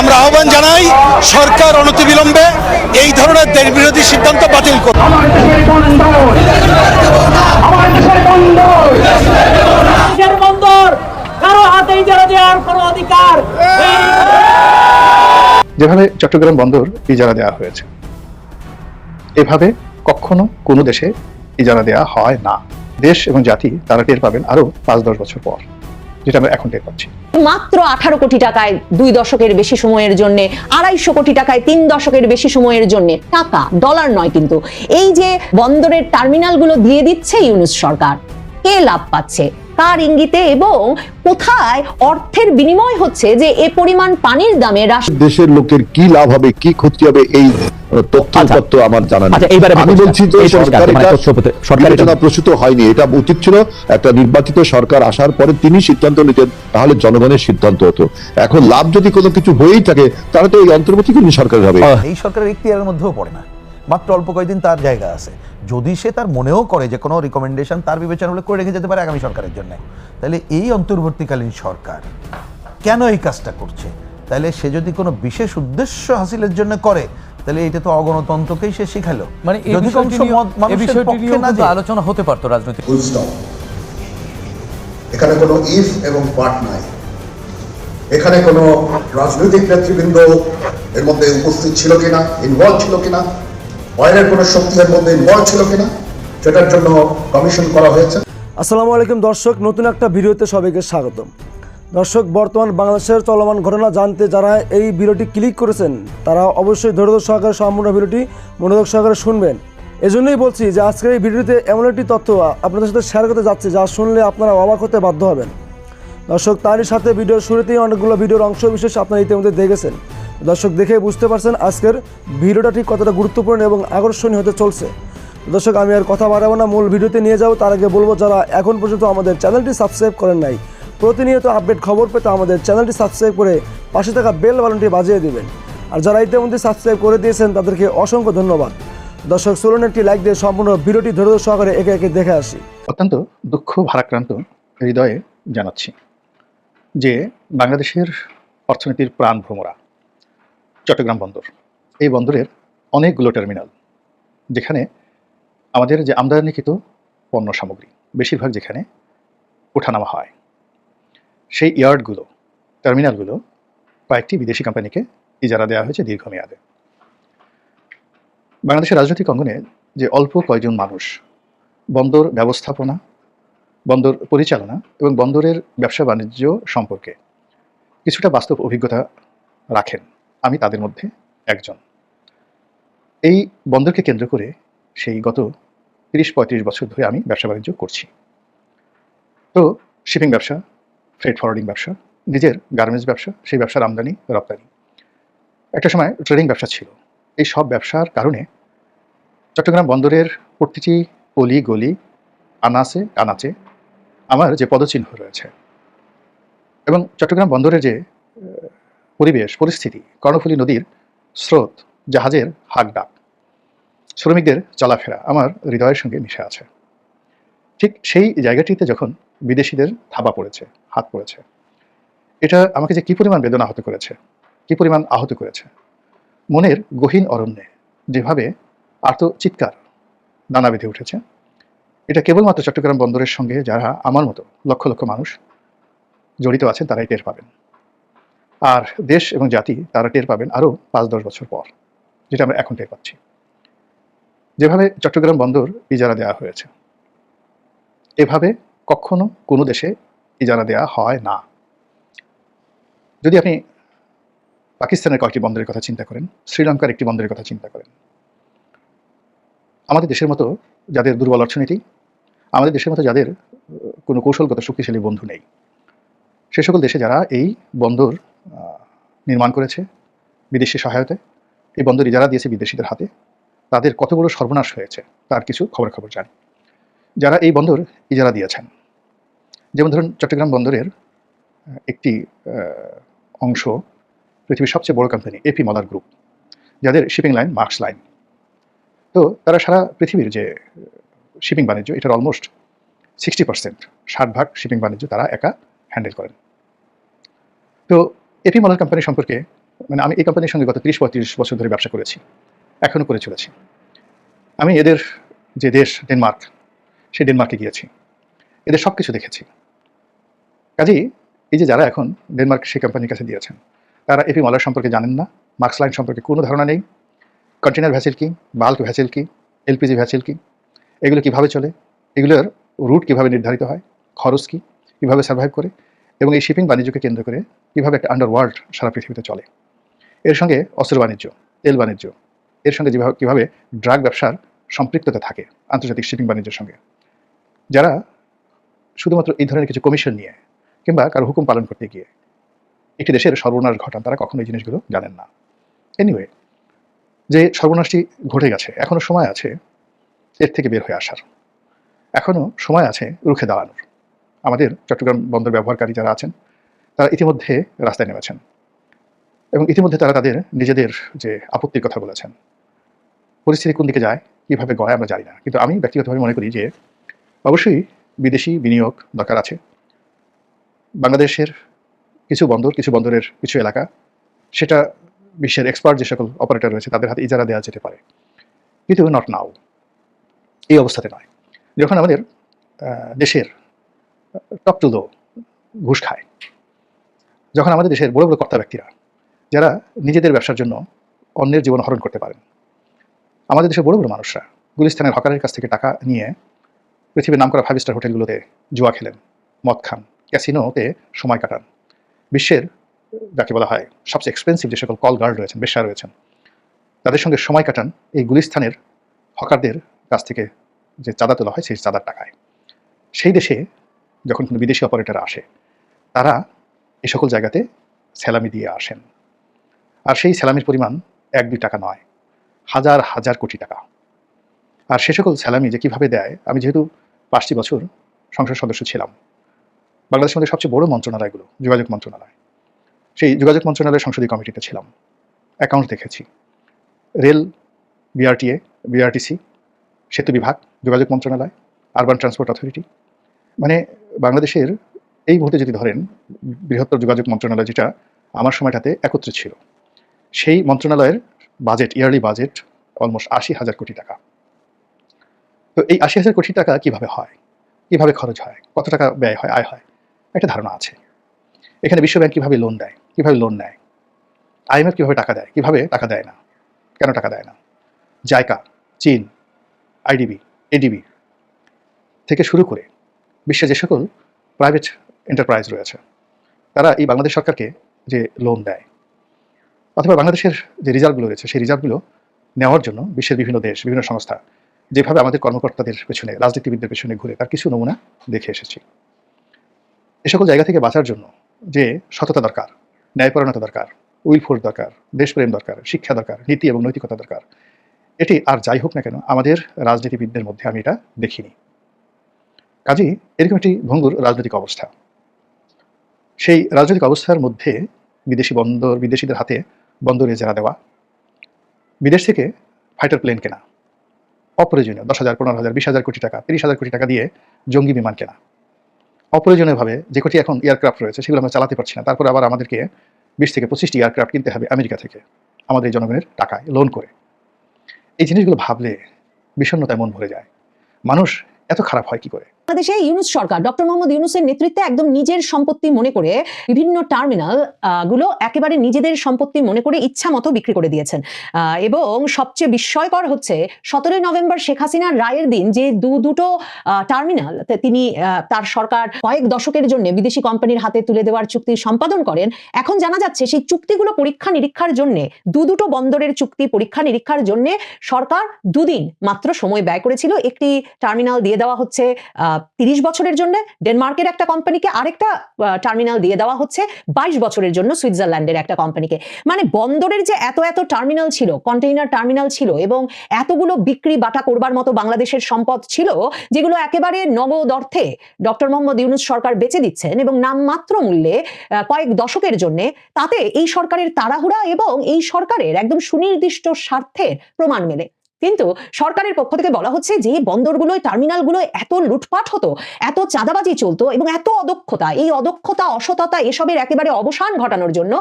আমরা আহ্বান জানাই, সরকার অনতিবিলম্বে এই ধরনের দেশ বিরোধী সিদ্ধান্ত বাতিল কারও। যেভাবে চট্টগ্রাম বন্দর ইজারা দেওয়া হয়েছে, এভাবে কখনো কোনো দেশে ইজারা দেওয়া হয় না দেশ এবং জাতি তারা টের পাবেন আরও পাঁচ দশ বছর পর যেটা আমরা এখন টের পাচ্ছি। মাত্র আঠারো কোটি টাকায় দুই দশকের বেশি সময়ের জন্য, আড়াইশো কোটি টাকায় তিন দশকের বেশি সময়ের জন্য টাকা ডলার নয় কিন্তু। এই যে বন্দরের টার্মিনালগুলো দিয়ে দিচ্ছে ইউনুস সরকার, কে লাভ পাচ্ছে? কার ইঙ্গিতে এবং কোথায় অর্থের বিনিময় হচ্ছে যে এ পরিমাণ পানির দামে দেশের লোকের কি লাভ হবে কি ক্ষতি হবে এই তথ্য আচ্ছা। আমার জানা আচ্ছা, এইবারে আমি বলছি যে সরকার মানে এটা সরকার এটা- প্রসূত হয়নি এটা উচিত ছিল একটা নির্বাচিত সরকার আসার পরে তিনি সিদ্ধান্ত নিতেন তাহলে জনগণের সিদ্ধান্ত হতো। এখন লাভ যদি কোনো কিছু হয়েই থাকে তাহলে তো এই অন্তর্বর্তীকালীন সরকার হবে। এই সরকারের ইখতিয়ারের মধ্যেও পড়ে না। মাত্র অল্প কয়েকদিন তার জায়গা আছে। যদি সে তার মনেও করে যে কোনো রিকমেন্ডেশন তার বিবেচনা হলে করে রেখে যেতে পারে আগামী সরকারের জন্য। তাহলে এই অন্তর্বর্তীকালীন সরকার কেন এই কাজটা করছে? তাহলে সে যদি কোনো বিশেষ উদ্দেশ্য হাসিলের জন্য করে তাহলে এটা তো অগণতন্ত্রকেই সে শিখালো। মানে এই অধিকাংশ বিষয়টি নিয়েও- মত এই মানুষের বিষয়টি পক্ষে না যে- আলোচনা হতে পারতো রাজনৈতিক এখানে কোনো ইফ এবং পার্ট নাই। এখানে কোনো রাজনৈতিক নেতৃবৃন্দ এর মধ্যে উপস্থিত ছিল কিনা ইনভলভ ছিল কিনা বাইরের কোনো শক্তি মধ্যে ইনভলভ ছিল কিনা, সেটার জন্য কমিশন করা হয়েছে। আসসালামু আলাইকুম দর্শক, নতুন একটা ভিডিওতে সবাইকে স্বাগতম। দর্শক, বর্তমান বাংলাদেশের চলমান ঘটনা জানতে যারা এই ভিডিওটি ক্লিক করেছেন, তারা অবশ্যই ধৈর্য সহকারে সম্পূর্ণ ভিডিওটি মনোযোগ সহকারে শুনবেন। এজন্যই বলছি যে আজকের এই ভিডিওতে এমন একটি তথ্য আপনাদের সাথে শেয়ার করতে যাচ্ছে, যা শুনলে আপনারা অবাক হতে বাধ্য হবেন। দর্শক, তারই সাথে ভিডিওর শুরুতেই অনেকগুলো ভিডিওর অংশ বিশেষ আপনারা ইতিমধ্যে দেখেছেন। দর্শক, দেখে বুঝতে পারছেন আজকের ভিডিওটা ঠিক কতটা গুরুত্বপূর্ণ এবং আকর্ষণীয় হতে চলছে। দর্শক, আমি আর কথা বাড়াবো না, মূল ভিডিওতে নিয়ে যাব। তার আগে বলব, যারা এখন পর্যন্ত আমাদের চ্যানেলটি সাবস্ক্রাইব করেন নাই, প্রতিনিয়ত আপডেট খবর পেতে আমাদের চ্যানেলটি সাবস্ক্রাইব করে পাশে থাকা বেল বাটনটি বাজিয়ে দিবেন। আর যারা ইতিমধ্যে সাবস্ক্রাইব করে দিয়েছেন, তাদেরকে অসংখ্য ধন্যবাদ। দর্শক, চলুন একটি লাইক দিয়ে সম্পূর্ণ ভিডিওটি ধৈর্য সহকারে একে একে দেখে আসি। অত্যন্ত দুঃখ ভারাক্রান্ত হৃদয়ে জানাচ্ছি। যে বাংলাদেশের অর্থনীতির প্রাণ ভ্রমরা চট্টগ্রাম বন্দর। এই বন্দরের অনেকগুলো টার্মিনাল, যেখানে আমাদের যে আমদানিকৃত পণ্য সামগ্রী, বেশিরভাগ যেখানে ওঠানামা হয়। সেই ইয়ার্ডগুলো, টার্মিনালগুলো কয়েকটি বিদেশি কোম্পানিকে ইজারা দেওয়া হয়েছে দীর্ঘমেয়াদে। বাংলাদেশের রাজনৈতিক অঙ্গনে যে অল্প কয়জন মানুষ, বন্দর ব্যবস্থাপনা বন্দর পরিচালনা এবং বন্দরের ব্যবসা বাণিজ্য সম্পর্কে কিছুটা বাস্তব অভিজ্ঞতা রাখেন। আমি তাদের মধ্যে একজন। এই বন্দরকে কেন্দ্র করে সেই গত তিরিশ পঁয়ত্রিশ বছর ধরে আমি ব্যবসা বাণিজ্য করছি। তো শিপিং ব্যবসা ফ্রেড ফরওয়ার্ডিং ব্যবসা, নিজের গার্মেন্টস ব্যবসা, সেই ব্যবসার আমদানি, রপ্তানি। একটা সময় ট্রেডিং ব্যবসা ছিল। এই সব ব্যবসার কারণে চট্টগ্রাম বন্দরের প্রতিটি অলি গলি আনাচে কানাচে আমার যে পদচিহ্ন রয়েছে। এবং চট্টগ্রাম বন্দরের যে পরিবেশ, পরিস্থিতি, কর্ণফুলী নদীর স্রোত, জাহাজের হাক ডাক শ্রমিকদের চলাফেরা আমার হৃদয়ের সঙ্গে মিশে আছে। ঠিক সেই জায়গাটিতে যখন বিদেশিদের থাবা পড়েছে, হাত পড়েছে, এটা আমাকে যে কী পরিমাণ বেদনা হতে করেছে, কী পরিমাণ আহত করেছে, মনের গহীন অরণ্যে যেভাবে আর্ত চিৎকার দানা বেঁধে উঠেছে এটা কেবলমাত্র চট্টগ্রাম বন্দরের সঙ্গে যারা আমার মতো লক্ষ লক্ষ মানুষ জড়িত আছেন, তারাই টের পাবেন। আর দেশ এবং জাতি তারা টের পাবেন আরও পাঁচ দশ বছর পর, যেটা আমরা এখন টের পাচ্ছি। যেভাবে চট্টগ্রাম বন্দর ইজারা দেওয়া হয়েছে, এভাবে কখনো কোনো দেশে ইজারা দেওয়া হয় না। যদি আপনি পাকিস্তানের কয়েকটি বন্দরের কথা চিন্তা করেন, শ্রীলঙ্কার একটি বন্দরের কথা চিন্তা করেন, আমাদের দেশের মতো যাদের দুর্বল অর্থনীতি আমাদের দেশের মতো যাদের, কোনো কৌশলগত শক্তিশালী বন্ধু নেই। সে সকল দেশে যারা এই বন্দর নির্মাণ করেছে বিদেশি সহায়তায়, এই বন্দর ইজারা দিয়েছে বিদেশিদের হাতে, তাদের কত বড় সর্বনাশ হয়েছে তার কিছু খবর খবর জানি। যারা এই বন্দর ইজারা দিয়েছেন, যেমন ধরুন চট্টগ্রাম বন্দরের একটি অংশ, পৃথিবীর সবচেয়ে বড় কোম্পানি এপি মলার গ্রুপ যাদের শিপিং লাইন মার্কস লাইন তো তারা সারা পৃথিবীর যে শিপিং বাণিজ্য, এটার অলমোস্ট সিক্সটি পার্সেন্ট ষাট ভাগ শিপিং বাণিজ্য তারা একা হ্যান্ডেল করেন। তো এপি মলার কোম্পানি সম্পর্কে মানে আমি এই কোম্পানির সঙ্গে গত তিরিশ পঁয়ত্রিশ বছর ধরে ব্যবসা করেছি এখনও করে চলেছি। আমি এদের যে দেশ ডেনমার্ক সেই ডেনমার্কে গিয়েছি। এদের সব কিছু দেখেছি। কাজেই এই যে যারা এখন ডেনমার্ক সেই কোম্পানির কাছে দিয়েছেন, তারা এপি মলার সম্পর্কে জানেন না মার্কস লাইন সম্পর্কে কোনো ধারণা নেই কন্টেনার ভ্যাসেল কি বাল্ক ভ্যাসেল কি এলপিজি ভ্যাসেল কি এগুলো কীভাবে চলে? এগুলোর রুট কীভাবে নির্ধারিত হয়? খরচ কী? কীভাবে সার্ভাইভ করে? এবং এই শিপিং বাণিজ্যকে কেন্দ্র করে কীভাবে একটা আন্ডার ওয়ার্ল্ড সারা পৃথিবীতে চলে? এর সঙ্গে অস্ত্র বাণিজ্য, তেল বাণিজ্য, এর সঙ্গে যেভাবে, কীভাবে ড্রাগ ব্যবসার সম্পৃক্ততা থাকে আন্তর্জাতিক শিপিং বাণিজ্যের সঙ্গে। যারা শুধুমাত্র এই ধরনের কিছু কমিশন নিয়ে কিংবা কারও হুকুম পালন করতে গিয়ে একটি দেশের সর্বনাশ ঘটান, তারা কখনো এই জিনিসগুলো জানেন না। এনিওয়ে যে সর্বনাশটি ঘটে গেছে এখনও সময় আছে এর থেকে বের হয়ে আসার। এখনও সময় আছে রুখে দাঁড়ানোর। আমাদের চট্টগ্রাম বন্দর ব্যবহারকারী যারা আছেন, তারা ইতিমধ্যে রাস্তায় নেমেছেন এবং ইতিমধ্যে তারা তাদের নিজেদের যে আপত্তির কথা বলেছেন। পরিস্থিতি কোন দিকে যায়, কীভাবে গড়ায় আমরা জানি না। কিন্তু আমি ব্যক্তিগতভাবে মনে করি যে, অবশ্যই বিদেশি বিনিয়োগ দরকার আছে। বাংলাদেশের কিছু বন্দর, কিছু বন্দরের কিছু এলাকা, সেটা বিশ্বের এক্সপার্ট যে সকল অপারেটর রয়েছে, তাদের হাতে ইজারা দেওয়া যেতে পারে। কিন্তু নট নাও এই অবস্থাতে নয়। যখন আমাদের দেশের টপ টু ঘুষ খায়, যখন আমাদের দেশের বড় বড় কর্তা ব্যক্তিরা, যারা নিজেদের ব্যবসার জন্য অন্যের জীবন হরণ করতে পারেন, আমাদের দেশের বড় বড় মানুষরা গুলিস্তানের হকারের কাছ থেকে টাকা নিয়ে পৃথিবীর নামকরা ফাইভ স্টার হোটেলগুলোতে জুয়া খেলেন, মদ খান, ক্যাসিনোতে সময় কাটান। বিশ্বের, যাকে বলা হয় সবচেয়ে এক্সপেন্সিভ যে সকল কল গার্ড রয়েছেন বেশ্যা রয়েছেন, তাদের সঙ্গে সময় কাটান এই গুলিস্তানের হকারদের কাছ থেকে যে চাঁদা তোলা হয় সেই চাঁদার টাকায়। সেই দেশে যখন কোনো বিদেশি অপারেটর আসে, তারা এ সকল জায়গাতে স্যালামি দিয়ে আসেন। আর সেই স্যালামির পরিমাণ এক দুই টাকা নয়, হাজার হাজার কোটি টাকা। আর সে সকল স্যালামি যে কীভাবে দেয়, আমি যেহেতু পাঁচটি বছর সংসদ সদস্য ছিলাম, বাংলাদেশের মধ্যে সবচেয়ে বড় মন্ত্রণালয়গুলো যোগাযোগ মন্ত্রণালয়। সেই যোগাযোগ মন্ত্রণালয়ের সংসদীয় কমিটিতে ছিলাম অ্যাকাউন্ট দেখেছি। রেল বিআরটিএ বিআরটিসি সেতু বিভাগ, যোগাযোগ মন্ত্রণালয় আরবান ট্রান্সপোর্ট অথরিটি মানে বাংলাদেশের এই মুহূর্তে যদি ধরেন, বৃহত্তর যোগাযোগ মন্ত্রণালয় যেটা আমার সময়টাতে একত্রে ছিল, সেই মন্ত্রণালয়ের বাজেট ইয়ারলি বাজেট অলমোস্ট আশি হাজার কোটি টাকা। তো এই আশি হাজার কোটি টাকা কীভাবে হয়? কীভাবে খরচ হয়? কত টাকা ব্যয় হয়? আয় হয়? একটা ধারণা আছে। এখানে বিশ্বব্যাংক কীভাবে লোন দেয়? কীভাবে লোন নেয়? আইএমএফ কীভাবে টাকা দেয়? কীভাবে টাকা দেয় না? কেন টাকা দেয় না? জায়কা চীন আইডিবি, এডিবি থেকে শুরু করে বিশ্বে যে সকল প্রাইভেট এন্টারপ্রাইজ রয়েছে, তারা এই বাংলাদেশ সরকারকে যে লোন দেয় অথবা বাংলাদেশের যে রিজার্ভগুলো রয়েছে, সেই রিজার্ভগুলো নেওয়ার জন্য বিশ্বের বিভিন্ন দেশ, বিভিন্ন সংস্থা যেভাবে আমাদের কর্মকর্তাদের পেছনে, রাজনীতিবিদদের পেছনে ঘুরে তার কিছু নমুনা দেখে এসেছি। এ সকল জায়গা থেকে বাঁচার জন্য যে সততা দরকার ন্যায়পরণতা দরকার, উইল ফোর্স দরকার, দেশপ্রেম দরকার, শিক্ষা দরকার, নীতি এবং নৈতিকতা দরকার এটি আর যাই হোক না কেন, আমাদের রাজনীতিবিদদের মধ্যে আমি এটা দেখিনি। কাজেই এরকম একটি ভঙ্গুর রাজনৈতিক অবস্থা। সেই রাজনৈতিক অবস্থার মধ্যে বিদেশি বন্দর, বিদেশিদের হাতে বন্দরে যারা দেওয়া, বিদেশ থেকে ফাইটার প্লেন কেনা, অপ্রয়োজনীয় দশ হাজার, পনেরো হাজার, বিশ হাজার কোটি টাকা, তিরিশ হাজার কোটি টাকা দিয়ে জঙ্গি বিমান কেনা। অপ্রয়োজনীয়ভাবে যে কটি এখন এয়ারক্রাফট রয়েছে, সেগুলো আমরা চালাতে পারছি না। তারপর আবার আমাদেরকে বিশ থেকে পঁচিশটি এয়ারক্রাফট কিনতে হবে আমেরিকা থেকে, আমাদের জনগণের টাকায়, লোন করে। এই জিনিসগুলো ভাবলে বিষণ্ণতায় মন ভরে যায়। মানুষ এত খারাপ হয় কি করে? বাংলাদেশে ইউনুস সরকার, ডক্টর মোহাম্মদ ইউনুসের নেতৃত্বে একদম নিজের সম্পত্তি মনে করে বিভিন্ন টার্মিনালগুলো একেবারে নিজেদের সম্পত্তি মনে করে ইচ্ছা মতো বিক্রি করে দিয়েছেন। এবং সবচেয়ে বিস্ময়কর হচ্ছে, সতেরোই নভেম্বর শেখ হাসিনার রায়ের দিন যে দু দুটো টার্মিনাল তিনি তার সরকার কয়েক দশকের জন্য বিদেশি কোম্পানির হাতে তুলে দেওয়ার চুক্তি সম্পাদন করেন, এখন জানা যাচ্ছে সেই চুক্তিগুলো পরীক্ষা নিরীক্ষার জন্য, দু দুটো বন্দরের চুক্তি পরীক্ষা নিরীক্ষার জন্য সরকার দুদিন মাত্র সময় ব্যয় করেছিল, একটি টার্মিনাল দিয়ে দেওয়া হচ্ছে তিরিশ বছরের জন্য ডেনমার্কের একটা কোম্পানিকে আরেকটা টার্মিনাল দিয়ে দেওয়া হচ্ছে বাইশ বছরের জন্য সুইজারল্যান্ডের একটা কোম্পানিকে। মানে বন্দরের যে এত এত টার্মিনাল ছিল কন্টেইনার টার্মিনাল ছিল এবং এতগুলো বিক্রি বাটা করবার মতো বাংলাদেশের সম্পদ ছিল, যেগুলো একেবারে নগদ অর্থে ডক্টর মোহাম্মদ ইউনুস সরকার বেচে দিচ্ছেন এবং নামমাত্র মূল্যে কয়েক দশকের জন্য তাতে এই সরকারের তাড়াহুড়া এবং এই সরকারের একদম সুনির্দিষ্ট স্বার্থের প্রমাণ মেলে। কিন্তু সরকারের পক্ষ থেকে বলা হচ্ছে যে বন্দরগুলোয়, টার্মিনালগুলোয় এত লুটপাট হতো, এত চাঁদাবাজি চলতো এবং এত অদক্ষতা, এই অদক্ষতা, অসততা এসবের একেবারে অবসান ঘটানোর জন্য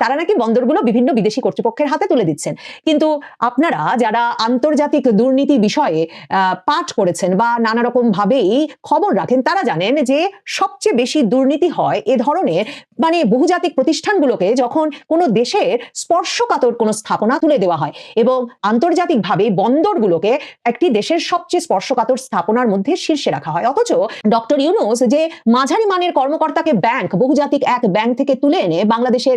তারা নাকি বন্দরগুলো বিভিন্ন বিদেশি কর্তৃপক্ষের হাতে তুলে দিচ্ছেন। কিন্তু আপনারা যারা আন্তর্জাতিক দুর্নীতি বিষয়ে পাঠ করেছেন বা নানা রকম ভাবেই খবর রাখেন, তারা জানেন যে সবচেয়ে বেশি দুর্নীতি হয় এ ধরনের মানে বহুজাতিক প্রতিষ্ঠানগুলোকে যখন কোনো দেশের স্পর্শকাতর কোনো স্থাপনা তুলে দেওয়া হয় এবং আন্তর্জাতিকভাবে বন্দরগুলোকে একটি দেশের সবচেয়ে স্পর্শকাতর স্থাপনার মধ্যে শীর্ষে রাখা হয়। অথচ ডক্টর ইউনুস যে মাঝারি মানের কর্মকর্তাকে ব্যাংক, বহুজাতিক এক ব্যাংক থেকে তুলে এনে বাংলাদেশের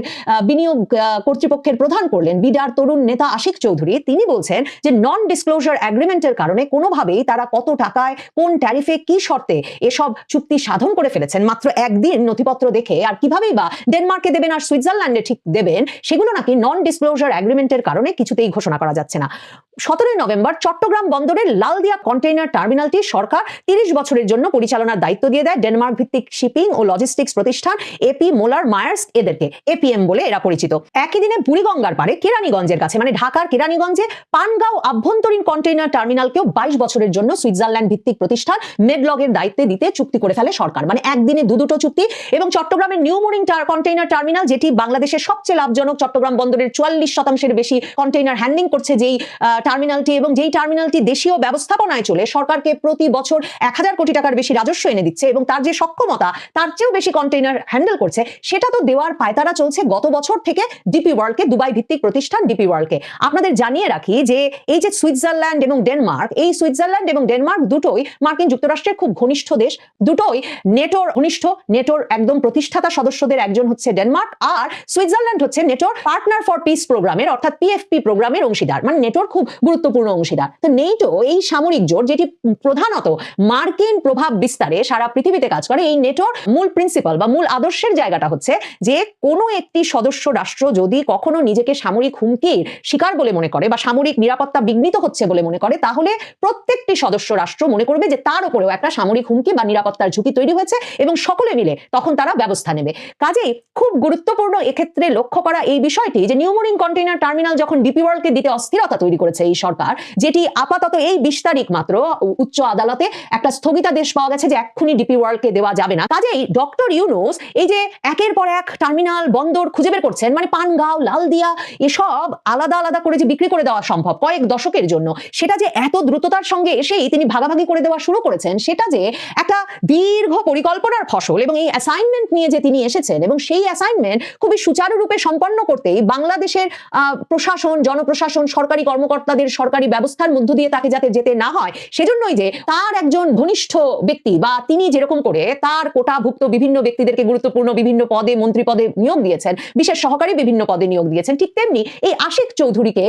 বিনিয়োগ কর্তৃপক্ষের প্রধান করলেন বিডার তরুণ নেতা আশিক চৌধুরী, তিনি বলছেন যে নন ডিসক্লোজার অ্যাগ্রিমেন্টের কারণে কোনোভাবেই তারা কত টাকায়, কোন ট্যারিফে কি শর্তে এসব চুক্তি সাধন করে ফেলেছেন। মাত্র একদিন নথিপত্র দেখে আর কিভাবেই বা ডেনমার্কে দেবেন আর সুইজারল্যান্ডে ঠিক দেবেন, সেগুলো নাকি নন ডিসক্লোজার অ্যাগ্রিমেন্টের কারণে কিছুতেই ঘোষণা করা যাচ্ছে না। সতেরোই নভেম্বর চট্টগ্রাম বন্দরের লালদিয়া কন্টেইনার টার্মিনালটি সরকার তিরিশ বছরের জন্য পরিচালনার দায়িত্ব দিয়ে দেয় ডেনমার্ক ভিত্তিক শিপিং ও লজিস্টিক্স প্রতিষ্ঠান এপি মোলার মায়ার্স এদেরকে। এপিএম বলে এরা পরিচিত। একই দিনে বুড়িগঙ্গার পারে কেরানীগঞ্জের কাছে মানে ঢাকার কেরানীগঞ্জে পানগাঁও আভ্যন্তরীণ কন্টেইনার টার্মিনালকেও বাইশ বছরের জন্য সুইজারল্যান্ড ভিত্তিক প্রতিষ্ঠান মেডলগের দায়িত্বে দিতে চুক্তি করে ফেলে সরকার। মানে একদিনে দু দুটো চুক্তি এবং চট্টগ্রামের নিউ মোরিং কন্টেইনার টার্মিনাল যেটি বাংলাদেশের সবচেয়ে লাভজনক চট্টগ্রাম বন্দরের চুয়াল্লিশ শতাংশের বেশি কন্টেইনার হ্যান্ডলিং করছে যেই আহ, টার্মিনালটি এবং যেই টার্মিনালটি দেশীয় ব্যবস্থাপনায় চলে, সরকারকে প্রতি বছর এক হাজার কোটি টাকার বেশি রাজস্ব এনে দিচ্ছে এবং তার যে সক্ষমতা, তার চেয়েও বেশি কন্টেইনার হ্যান্ডেল করছে, সেটা তো দেওয়ার পায়তারা চলছে গত বছর থেকে ডিপি ওয়ার্ল্ডকে দুবাই ভিত্তিক প্রতিষ্ঠান ডিপি ওয়ার্ল্ডকে আপনাদের জানিয়ে রাখি যে এই যে সুইজারল্যান্ড এবং ডেনমার্ক, এই সুইজারল্যান্ড এবং ডেনমার্ক দুটোই মার্কিন যুক্তরাষ্ট্রের খুব ঘনিষ্ঠ দেশ, দুটোই নেটোর ঘনিষ্ঠ, নেটোর একদম প্রতিষ্ঠাতা সদস্যদের একজন হচ্ছে ডেনমার্ক আর সুইজারল্যান্ড হচ্ছে নেটোর পার্টনার ফর পিস প্রোগ্রামের অর্থাৎ পিএফপি প্রোগ্রামের অংশীদার। মানে নেটোর খুব গুরুত্বপূর্ণ অংশীদার। তো নেটো এই সামরিক জোট, যেটি প্রধানত মার্কিন প্রভাব বিস্তারে সারা পৃথিবীতে কাজ করে, এই নেটোর মূল প্রিন্সিপাল বা মূল আদর্শের জায়গাটা হচ্ছে যে কোনো একটি সদস্য রাষ্ট্র যদি কখনো নিজেকে সামরিক হুমকির শিকার বলে মনে করে বা সামরিক নিরাপত্তা বিঘ্নিত হচ্ছে বলে মনে করে, তাহলে প্রত্যেকটি সদস্য রাষ্ট্র মনে করবে যে তার উপরেও একটা সামরিক হুমকি বা নিরাপত্তার ঝুঁকি তৈরি হয়েছে এবং সকলে মিলে তখন তারা ব্যবস্থা নেবে। কাজেই খুব গুরুত্বপূর্ণ এক্ষেত্রে লক্ষ্য করা এই বিষয়টি যে নিউমোরিং কন্টেইনার টার্মিনাল যখন ডিপি ওয়ার্ল্ডকে দিতে অস্থিরতা তৈরি করেছে এই সরকার যেটি আপাতত এই বিশ তারিখ মাত্র উচ্চ আদালতে একটা স্থগিতাদেশ পাওয়া গেছে যে এক্ষুনি ডিপি ওয়ার্ল্ডকে দেওয়া যাবে না। কাজেই ডক্টর ইউনুস এই যে একের পর এক টার্মিনাল, বন্দর খুঁজে বের করছেন মানে পানগাঁও, লালদিয়া, এসব আলাদা আলাদা করে যে বিক্রি করে দেওয়া সম্ভব কয়েক দশকের জন্য, সেটা যে এত দ্রুততার সঙ্গে এসেই তিনি ভাগাভাগি করে দেওয়া শুরু করেছেন, সেটা যে একটা দীর্ঘ পরিকল্পনার ফসল এবং এই অ্যাসাইনমেন্ট নিয়ে যে তিনি এসেছেন এবং সেই অ্যাসাইনমেন্ট খুবই সুচারুরূপে সম্পন্ন করতেই বাংলাদেশের প্রশাসন, জনপ্রশাসন, সরকারি কর্মকর্তাদের সরকারি ব্যবস্থার মধ্য দিয়ে তাকে যাতে যেতে না হয়, সেজন্যই যে তার একজন ঘনিষ্ঠ ব্যক্তি বা তিনি যেরকম করে তার কোটাভুক্ত বিভিন্ন ব্যক্তিদেরকে গুরুত্বপূর্ণ বিভিন্ন পদে, মন্ত্রী পদে নিয়োগ দিয়েছেন, বিশেষ সহকারী বিভিন্ন পদে নিয়োগ দিয়েছেন, ঠিক তেমনি এই আশিক চৌধুরীকে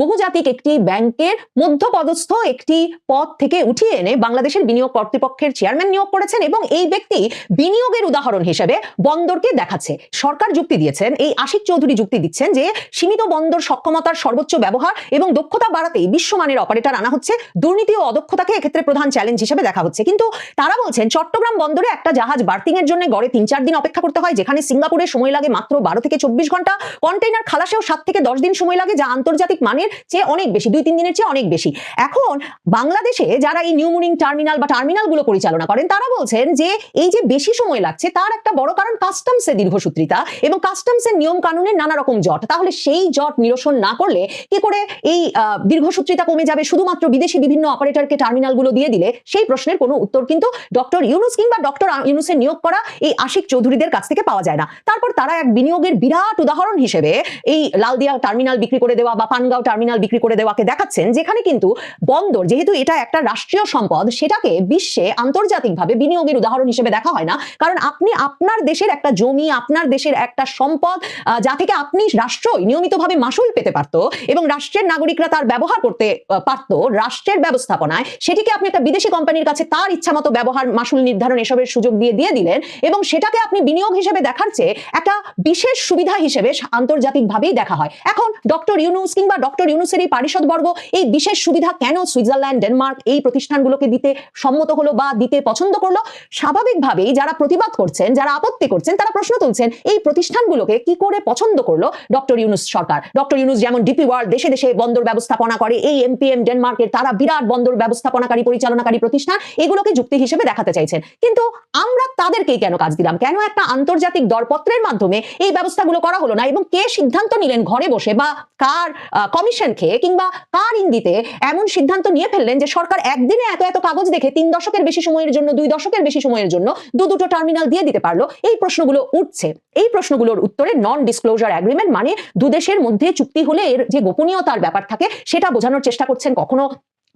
বহুজাতিক একটি ব্যাংকের মধ্যপদস্থ একটি পদ থেকে উঠিয়ে এনে বাংলাদেশের বিনিয়োগ কর্তৃপক্ষের চেয়ারম্যান নিয়োগ করেছেন এবং এই ব্যক্তি বিনিয়োগের উদাহরণ হিসেবে বন্দরকে দেখাচ্ছে। সরকার যুক্তি দিয়েছেন, এই আশিক চৌধুরী যুক্তি দিচ্ছেন যে সীমিত বন্দর সক্ষমতার সর্বোচ্চ ব্যবহার এবং দক্ষতা বাড়াতেই বিশ্বমানের অপারেটর আনা হচ্ছে। দুর্নীতি ও অদক্ষতাকে এক্ষেত্রে প্রধান চ্যালেঞ্জ হিসেবে দেখা হচ্ছে। কিন্তু তারা বলছেন চট্টগ্রাম বন্দরে একটা জাহাজ বার্তিং এর জন্য গড়ে তিন চার দিন অপেক্ষা করতে হয় যেখানে সিঙ্গাপুরে সময় লাগে মাত্র বারো থেকে চব্বিশ ঘণ্টা কন্টেইনার খালাসেও সাত থেকে দশ দিন সময় লাগে যা আন্তর্জাতিক মানের চেয়ে অনেক বেশি দুই তিন দিনের চেয়ে অনেক বেশি। এখন বাংলাদেশে যারা এই নিউমোনিং টার্মিনাল বা টার্মিনালগুলো পরিচালনা করেন তারা বলছেন যে এই যে বেশি সময় লাগছে তার একটা বড় কারণ কাস্টমসের দীর্ঘসূত্রিতা এবং কাস্টমসের নিয়ম কানুনের নানা রকম জট। তাহলে সেই জট নিরসন না করলে কি করে এই আহ, দীর্ঘসূত্রিতা কমে যাবে শুধুমাত্র বিদেশি বিভিন্ন অপারেটরকে টার্মিনালগুলো দিয়ে দিলে? সেই প্রশ্নের কোনো উত্তর কিন্তু ডক্টর ইউনুস কিংবা ডক্টর ইউনুসের নিয়োগ করা এই আশিক চৌধুরীদের কাছ থেকে পাওয়া যায় না। তারপর তারা এক বিনিয়োগের বিরাট উদাহরণ হিসেবে এই লালদিয়া টার্মিনাল বিক্রি করে দেওয়া বা পানগাঁও টার্মিনাল বিক্রি করে দেওয়াকে দেখাচ্ছেন, যেখানে কিন্তু বন্দর, যেহেতু এটা একটা রাষ্ট্রীয় সম্পদ, সেটাকে বিশ্বে আন্তর্জাতিকভাবে বিনিয়োগের উদাহরণ হিসেবে দেখা হয় না। কারণ আপনি আপনার দেশের একটা জমি, আপনার দেশের একটা সম্পদ যা থেকে আপনি রাষ্ট্রই নিয়মিতভাবে মাসুল পেতে পারতো এবং রাষ্ট্রের নাগরিকরা তার ব্যবহার করতে আহ, পারতো রাষ্ট্রের ব্যবস্থাপনায় সেটিকে আপনি একটা বিদেশি কোম্পানির কাছে তার ইচ্ছা মতো ব্যবহার মাসুল নির্ধারণ এসবের সুযোগ দিয়ে দিয়ে দিলেন এবং সেটাকে আপনি বিনিয়োগ হিসেবে দেখার চেয়ে একটা বিশেষ সুবিধা হিসেবে আন্তর্জাতিকভাবেই দেখা হয়। এখন ডক্টর ইউনুস কিংবা ডক্টর ইউনুসের এই পারিষদবর্গ এই বিশেষ সুবিধা কেন সুইজারল্যান্ড ডেনমার্ক এই প্রতিষ্ঠানগুলোকে দিতে সম্মত হলো বা দিতে পছন্দ করল? স্বাভাবিকভাবেই যারা প্রতিবাদ করছেন যারা আপত্তি করছেন তারা প্রশ্ন তুলছেন এই প্রতিষ্ঠানগুলোকে কি করে পছন্দ করল ডক্টর ইউনুস সরকার? ডক্টর ইউনুস যেমন ডিপি ওয়ার্ল্ড দেশে দেশে বন্দর ব্যবস্থাপনা করে এই এমপিএম ডেনমার্কের তারা বিরাট বন্দর, ব্যবস্থাপনাকারী, পরিচালনাকারী প্রতিষ্ঠান, এগুলোকে যুক্তি হিসেবে দেখাতে চাইছেন। কিন্তু আমরা তাদেরকেই কেন কাজ দিলাম? কেন একটা আন্তর্জাতিক দরপত্রের মাধ্যমে এই ব্যবস্থাগুলো করা হলো না? এবং কে সিদ্ধান্ত নিলেন ঘরে বসে বা কার কমিশন খেয়ে কিংবা কার ইঙ্গিতে এমন সিদ্ধান্ত নিয়ে ফেললেন যে সরকার একদিনে এত এত কাগজ দেখে তিন দশকের বেশি সময়ের জন্য, দুই দশকের বেশি সময়ের জন্য দু দুটো টার্মিনাল দিয়ে দিতে পারল? এই প্রশ্নগুলো উঠছে। এই প্রশ্নগুলোর উত্তরে নন ডিসক্লোজার অ্যাগ্রিমেন্ট মানে দুদেশের মধ্যে চুক্তি হলে এর যে গোপনীয়তার ব্যাপার থাকে, সেটা বোঝানোর চেষ্টা করছেন কখনো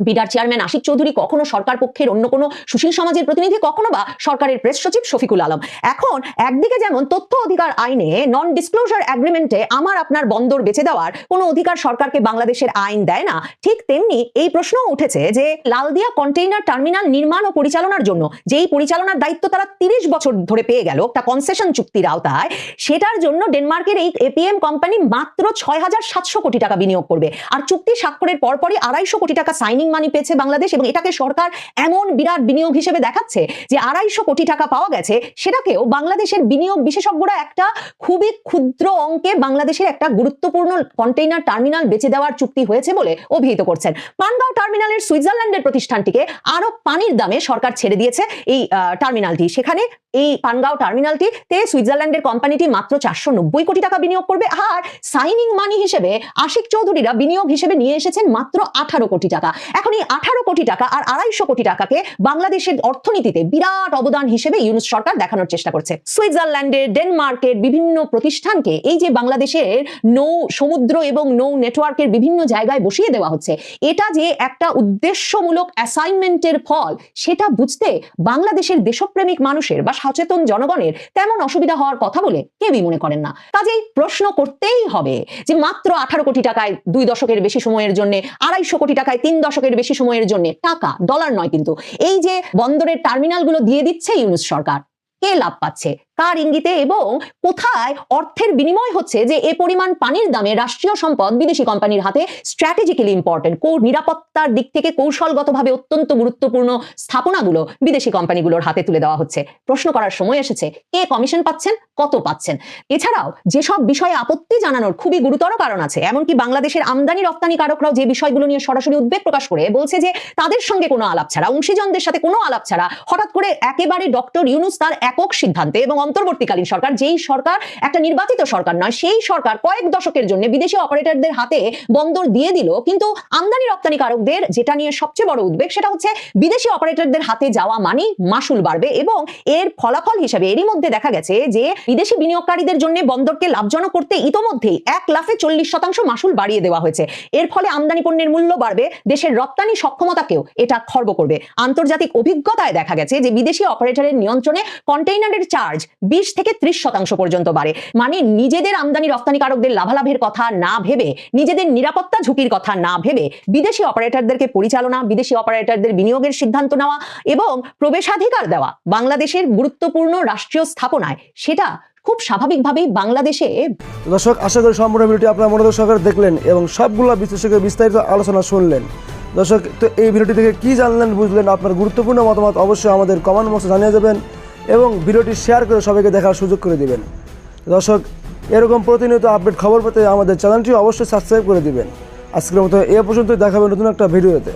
বিডার চেয়ারম্যান আশিক চৌধুরী কখনো সরকার পক্ষের অন্য কোনো সুশীল সমাজের প্রতিনিধি, কখনো বা সরকারের প্রেস সচিব শফিকুল আলম। এখন একদিকে যেমন তথ্য অধিকার আইনে নন ডিসক্লোজার অ্যাগ্রিমেন্টে আমার আপনার বন্দর বেচে দেওয়ার কোনো অধিকার সরকারকে বাংলাদেশের আইন দেয় না, ঠিক তেমনি এই প্রশ্নও উঠেছে যে লালদিয়া কন্টেইনার টার্মিনাল নির্মাণ ও পরিচালনার জন্য যেই পরিচালনার দায়িত্ব তারা তিরিশ বছর ধরে পেয়ে গেল, একটা কনসেশন চুক্তির আওতায়, সেটার জন্য ডেনমার্কের এই এপিএম কোম্পানি মাত্র ছয় হাজার সাতশো কোটি টাকা বিনিয়োগ করবে। আর চুক্তি স্বাক্ষরের পরপরই আড়াইশো কোটি টাকা সাইনিং মানি পেয়েছে বাংলাদেশ এবং এটাকে সরকার এমন বিরাট বিনিয়োগ হিসেবে দেখাচ্ছে যে আড়াইশো কোটি টাকা পাওয়া গেছে, সেটাকেও বাংলাদেশের বিনিয়োগ বিশেষজ্ঞরা একটা খুবই ক্ষুদ্র অঙ্কে বাংলাদেশের একটা গুরুত্বপূর্ণ কন্টেইনার টার্মিনাল বেচে দেওয়ার চুক্তি হয়েছে বলে অভিহিত করছেন। পানগাঁও টার্মিনালের সুইজারল্যান্ডের প্রতিষ্ঠানটিকে আরও পানির দামে সরকার ছেড়ে দিয়েছে এই টার্মিনালটি সেখানে এই পানগাঁও টার্মিনালটিতে সুইজারল্যান্ডের কোম্পানিটি মাত্র চারশো নব্বই কোটি টাকা বিনিয়োগ করবে আর সাইনিং মানি হিসেবে আশিক চৌধুরীরা বিনিয়োগ হিসেবে নিয়ে এসেছেন মাত্র আঠারো কোটি টাকা। এখন এই আঠারো কোটি টাকা আর আড়াইশো কোটি টাকাকে বাংলাদেশের অর্থনীতিতে বিরাট অবদান হিসেবে ইউনুস সরকার দেখানোর চেষ্টা করছে। সুইজারল্যান্ডের ডেনমার্কের বিভিন্ন প্রতিষ্ঠানকে এই যে বাংলাদেশের নৌ সমুদ্র এবং নৌ নেটওয়ার্কের বিভিন্ন জায়গায় বসিয়ে দেওয়া হচ্ছে, এটা যে একটা উদ্দেশ্যমূলক অ্যাসাইনমেন্টের ফল, সেটা বুঝতে বাংলাদেশের দেশপ্রেমিক মানুষের বা সচেতন জনগণের তেমন অসুবিধা হওয়ার কথা বলে কেউই মনে করেন না। কাজেই প্রশ্ন করতেই হবে যে মাত্র আঠারো কোটি টাকায় দুই দশকের বেশি সময়ের জন্য, আড়াইশো কোটি টাকায় তিন দশকের বেশি সময়ের জন্য টাকা ডলার নয় কিন্তু। এই যে বন্দরের টার্মিনালগুলো দিয়ে দিচ্ছে ইউনুস সরকার, কে লাভ পাচ্ছে? কার ইঙ্গিতে এবং কোথায় অর্থের বিনিময় হচ্ছে যে এ পরিমাণ পানির দামে রাষ্ট্রীয় সম্পদ বিদেশি কোম্পানির হাতে স্ট্র্যাটেজিক্যালি ইম্পর্টেন্ট নিরাপত্তার দিক থেকে কৌশলগতভাবে অত্যন্ত গুরুত্বপূর্ণ স্থাপনাগুলো বিদেশি কোম্পানিগুলোর হাতে তুলে দেওয়া হচ্ছে। প্রশ্ন করার সময় এসেছে, কে কমিশন পাচ্ছেন, কত পাচ্ছেন? এছাড়াও যেসব বিষয়ে আপত্তি জানানোর খুবই গুরুতর কারণ আছে, এমনকি বাংলাদেশের আমদানি রপ্তানি রপ্তানিকারকরাও যে বিষয়গুলো নিয়ে সরাসরি উদ্বেগ প্রকাশ করে, বলছে যে তাদের সঙ্গে কোনো আলাপ ছাড়া, অংশীজনদের সাথে কোনো আলাপ ছাড়া হঠাৎ করে একেবারে ডক্টর ইউনুস তার একক সিদ্ধান্তে এবং অন্তর্বর্তীকালীন সরকার, যেই সরকার একটা নির্বাচিত সরকার নয়, সেই সরকার কয়েক দশকের জন্য বিদেশি অপারেটরদের হাতে বন্দর দিয়ে দিল। কিন্তু আমদানি রপ্তানি কারকদের যেটা নিয়ে সবচেয়ে বড় উদ্বেগ, সেটা হচ্ছে বিদেশি অপারেটরদের হাতে যাওয়া মানি মাসুল বাড়বে এবং এর ফলাফল হিসেবে এরই মধ্যে দেখা গেছে যে বিদেশি বিনিয়োগকারীদের জন্য বন্দরকে লাভজনক করতে ইতোমধ্যেই এক লাফে চল্লিশ শতাংশ মাসুল বাড়িয়ে দেওয়া হয়েছে। এর ফলে আমদানি পণ্যের মূল্য বাড়বে, দেশের রপ্তানি সক্ষমতাকেও এটা খর্ব করবে। আন্তর্জাতিক অভিজ্ঞতায় দেখা গেছে যে বিদেশি অপারেটরের নিয়ন্ত্রণে কন্টেইনারের চার্জ বিশ থেকে ত্রিশ শতাংশ পর্যন্ত বাড়ে। মানে নিজেদের আমদানি রপ্তানিকারকদের লাভালাভের কথা না ভেবে, নিজেদের নিরাপত্তা ঝুঁকির কথা না ভেবে বিদেশি অপারেটরদেরকে পরিচালনা, বিদেশি অপারেটরদের বিনিয়োগের সিদ্ধান্ত নেওয়া এবং প্রবেশাধিকার দেওয়া বাংলাদেশের গুরুত্বপূর্ণ রাষ্ট্রীয় স্থাপনায়, সেটা খুব স্বাভাবিকভাবেই বাংলাদেশে দর্শক, আশা করি সম্পূর্ণ ভিডিওটি আপনার মনোযোগ সহকারে দেখলেন এবং সবগুলো বিশ্লেষকের বিস্তারিত আলোচনা শুনলেন। দর্শক, তো এই ভিডিওটি থেকে কী জানলেন, বুঝলেন, আপনার গুরুত্বপূর্ণ মতামত অবশ্যই আমাদের কমেন্ট বক্সে জানিয়ে দেবেন এবং ভিডিওটি শেয়ার করে সবাইকে দেখার সুযোগ করে দিবেন। দর্শক, এরকম প্রতিনিয়ত আপডেট খবর পেতে আমাদের চ্যানেলটি অবশ্যই সাবস্ক্রাইব করে দিবেন। আজকের মতো এ পর্যন্তই, দেখাবে নতুন একটা ভিডিওতে।